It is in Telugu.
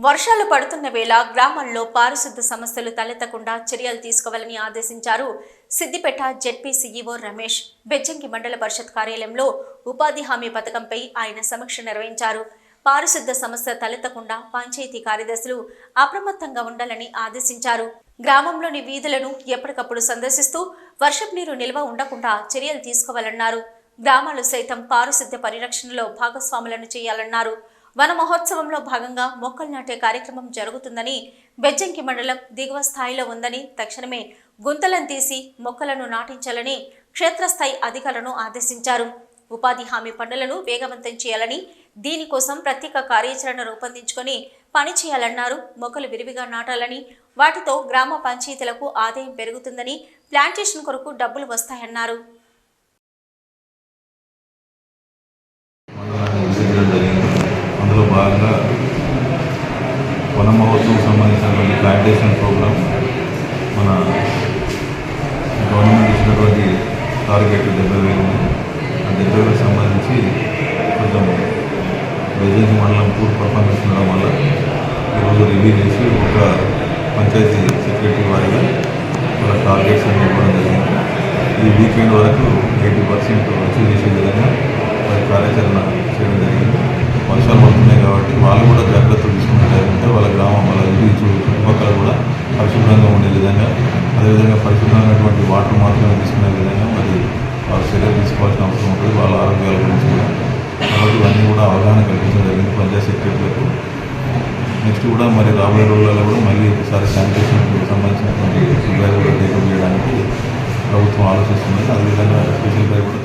వర్షాలు పడుతున్న వేళ గ్రామాల్లో పారిశుద్ధ సమస్యలు తలెత్తకుండా చర్యలు తీసుకోవాలని ఆదేశించారు సిద్దిపేట జెడ్పీ సీఈఓ రమేష్. బెజ్జంకి మండల పరిషత్ కార్యాలయంలో ఉపాధి హామీ పథకంపై ఆయన సమీక్ష నిర్వహించారు. పారిశుద్ధ సమస్య తలెత్తకుండా పంచాయతీ కార్యదర్శులు అప్రమత్తంగా ఉండాలని ఆదేశించారు. గ్రామంలోని వీధులను ఎప్పటికప్పుడు సందర్శిస్తూ వర్షపు నీరు నిల్వ ఉండకుండా చర్యలు తీసుకోవాలన్నారు. గ్రామాలు సైతం పారిశుద్ధ్య పరిరక్షణలో భాగస్వాములను చేయాలన్నారు. వన మహోత్సవంలో భాగంగా మొక్కలు నాటే కార్యక్రమం జరుగుతుందని బెజ్జంకి మండలం దిగువ స్థాయిలో ఉందని తక్షణమే గుంతలను తీసి మొక్కలను నాటించాలని క్షేత్రస్థాయి అధికారులను ఆదేశించారు. ఉపాధి హామీ పనులను వేగవంతం చేయాలని దీనికోసం ప్రత్యేక కార్యాచరణ రూపొందించుకొని పని చేయాలన్నారు. మొక్కలు విరివిగా నాటాలని వాటితో గ్రామ పంచాయతీలకు ఆదాయం పెరుగుతుందని ప్లాంటేషన్ కొరకు డబ్బులు వస్తాయన్నారు మండలాన్ని విసిరించడం జరిగింది అందులో భాగంగా వన మహోత్సవం సంబంధించినటువంటి ప్లాంటేషన్ ప్రోగ్రామ్ మన గవర్నమెంట్ ఇచ్చినటువంటి టార్గెట్ డెబ్బై వేలు. ఆ డెబ్బై వేలకు సంబంధించి కొంచెం బెజెన్స్ మండలం పూర్ పర్ఫార్మెన్స్ ఉండడం వల్ల ఈరోజు రివ్యూ చేసి ఒక పంచాయతీ సెక్రటరీ వారిగా వాళ్ళ టార్గెట్స్ అన్ని ఇవ్వడం జరిగింది. ఈ వీకెండ్ వరకు ఎయిటీ పర్సెంట్ అచీవ్ చేసే విధంగా వారి కార్యాచరణ చేయడం జరిగింది వర్షాలు పడుతున్నాయి కాబట్టి వాళ్ళు కూడా జాగ్రత్తలు తీసుకున్నట్లయితే వాళ్ళ గ్రామం వాళ్ళ ఇంటి చు- చుట్టుపక్కల కూడా పరిశుభ్రంగా ఉండే విధంగా అదేవిధంగా పరిశుభ్రమైనటువంటి వాటర్ మాత్రమే తీసుకునే విధంగా మరి వాళ్ళ చర్యలు తీసుకోవాల్సిన అవసరం ఉంటుంది వాళ్ళ ఆరోగ్యాల గురించి కూడా. కాబట్టి ఇవన్నీ కూడా అవగాహన కల్పించడం జరిగింది పంచాయత్ సెక్రటరీలకు నెక్స్ట్ కూడా మరి రాబోయే రోజులలో కూడా మళ్ళీ ఒకసారి శానిటేషన్కి సంబంధించినటువంటి ఫిర్యాదు కూడా చేయడానికి ప్రభుత్వం ఆలోచిస్తుంది. అదేవిధంగా స్పెషల్ కూడా